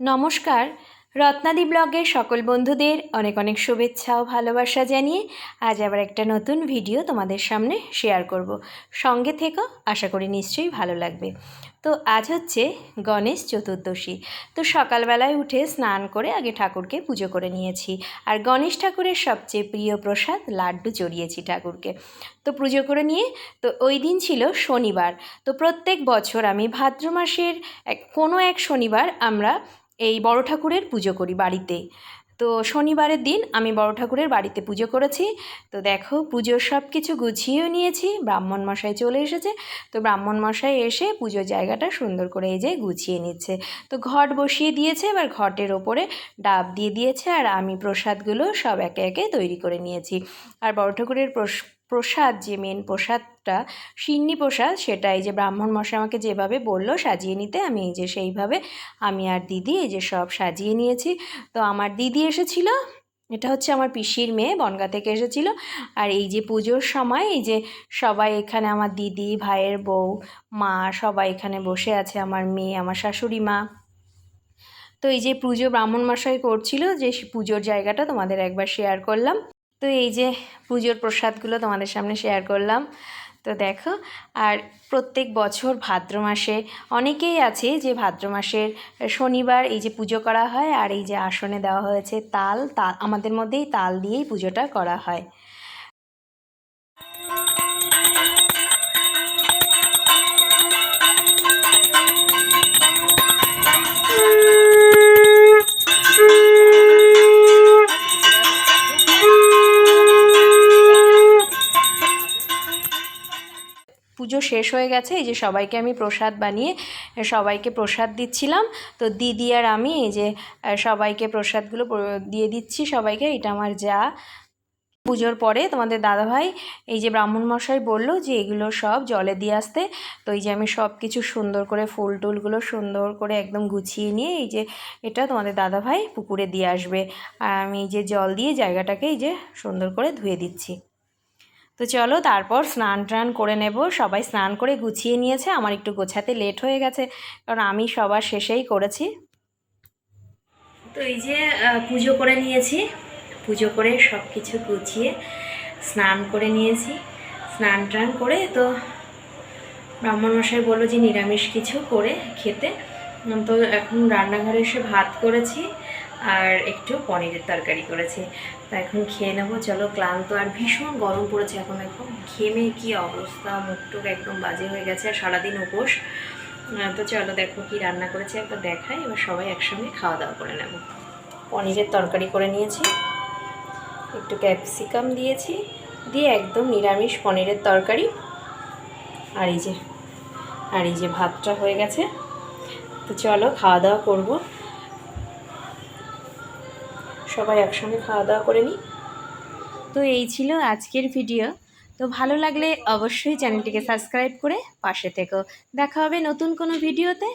নমস্কার। রত্নাদি ব্লগের সকল বন্ধুদের অনেক অনেক শুভেচ্ছা ও ভালোবাসা জানিয়ে আজ আবার একটা নতুন ভিডিও তোমাদের সামনে শেয়ার করব। সঙ্গে থেকো, আশা করি নিশ্চয়ই ভালো লাগবে। তো আজ হচ্ছে গণেশ চতুর্দশী। তো সকালবেলায় উঠে স্নান করে আগে ঠাকুরকে পুজো করে নিয়েছি। আর গণেশ ঠাকুরের সবচেয়ে প্রিয় প্রসাদ লাড্ডু চড়িয়েছি ঠাকুরকে। তো পুজো করে নিয়ে, তো ওই দিন ছিল শনিবার। তো প্রত্যেক বছর আমি ভাদ্র মাসের কোনো এক শনিবার আমরা এই বড় ঠাকুরের পুজো করি বাড়িতে। তো শনিবারের দিন আমি বড় ঠাকুরের বাড়িতে পুজো করেছি। তো দেখো পুজোর সব কিছু গুছিয়েও নিয়েছি, ব্রাহ্মণ মশাই চলে এসেছে। তো ব্রাহ্মণ মশাই এসে পুজোর জায়গাটা সুন্দর করে এই যে গুছিয়ে নিচ্ছে। তো ঘট বসিয়ে দিয়েছে, এবার ঘটের ওপরে ডাব দিয়ে দিয়েছে, আর আমি প্রসাদগুলো সব একে একে তৈরি করে নিয়েছি। আর বড় ঠাকুরের প্রসাদ, যে মেন প্রসাদটা, সিন্নি প্রসাদ, সেটা এই যে ব্রাহ্মণ মশাই আমাকে যেভাবে বলল সাজিয়ে নিতে, আমি এই যে সেইভাবে আমি আর দিদি এই যে সব সাজিয়ে নিয়েছি। তো আমার দিদি এসেছিল, এটা হচ্ছে আমার পিসির মেয়ে, বনগা থেকে এসেছিল। আর এই যে পুজোর সময় এই যে সবাই এখানে আমার দিদি, ভাইয়ের বউ, মা সবাই এখানে বসে আছে, আমার মেয়ে, আমার শাশুড়ি মা। তো এই যে পুজো ব্রাহ্মণ মশাই করছিল, যে পুজোর জায়গাটা তোমাদের একবার শেয়ার করলাম। তো এই যে পুজোর প্রসাদগুলো তোমাদের সামনে শেয়ার করলাম। তো দেখো, আর প্রত্যেক বছর ভাদ্র মাসে অনেকেই আছে যে ভাদ্র মাসের শনিবার এই যে পুজো করা হয় আর এই যে আসনে দেওয়া হয়েছে তাল তাল আমাদের মধ্যেই তাল দিয়েই পুজোটা করা হয়। পুজো শেষ হয়ে গেছে, এই যে সবাইকে আমি প্রসাদ বানিয়ে সবাইকে প্রসাদ দিচ্ছিলাম। তো দিদি আর আমি, এই যে সবাইকে প্রসাদগুলো দিয়ে দিচ্ছি সবাইকে, এটা আমার যা। পুজোর পরে তোমাদের দাদাভাই, এই যে ব্রাহ্মণ মশাই বলল যে এগুলো সব জলে দিয়ে আসতে। তো এই যে আমি সব কিছু সুন্দর করে ফুল টুলগুলো সুন্দর করে একদম গুছিয়ে নিয়ে, এই যে এটা তোমাদের দাদাভাই পুকুরে দিয়ে আসবে। আর আমি এই যে জল দিয়ে জায়গাটাকে এই যে সুন্দর করে ধুয়ে দিচ্ছি। তো চলো তারপর স্নান টান করে নেব। সবাই স্নান করে গুছিয়ে নিয়েছে। আমার একটু গোছাতে লেট হয়ে গেছে, কারণ আমি সবার শেষেই করেছি। তো এই যে পুজো করে নিয়েছি। পুজো করে সব কিছু গুছিয়ে স্নান করে নিয়েছি। স্নান টান করে তো ব্রাহ্মণ মশাই বলল যে নিরামিষ কিছু করে খেতে। তো এখন রান্নাঘরে এসে ভাত করেছি। আর একটু পনিরের তরকারি করেছি। তা এখন খেয়ে নেব। চলো, ক্লান্ত আর ভীষণ গরম পড়েছে এখন এখন। ঘেমে কি অবস্থা? মুখ টুক একদম বাজে হয়ে গেছে আর সারাদিন উপোস। তো চলো দেখো কি রান্না করেছে। একবার দেখাই, এবার সবাই একসঙ্গে খাওয়া দাওয়া করে নেব। পনিরের তরকারি করে নিয়েছি। একটু ক্যাপসিকাম দিয়েছি। দিয়ে একদম নিরামিষ পনিরের তরকারি। আর এই যে, আর এই যে ভাতটা হয়ে গেছে। তো চলো, খাওয়া দাওয়া করব। সবাই একসঙ্গে খাওয়া দাওয়া করে নিই। তো এই ছিল আজকের ভিডিও। তো ভালো লাগলে অবশ্যই চ্যানেলটিকে সাবস্ক্রাইব করে পাশে থেকো। দেখা হবে নতুন কোনো ভিডিওতে।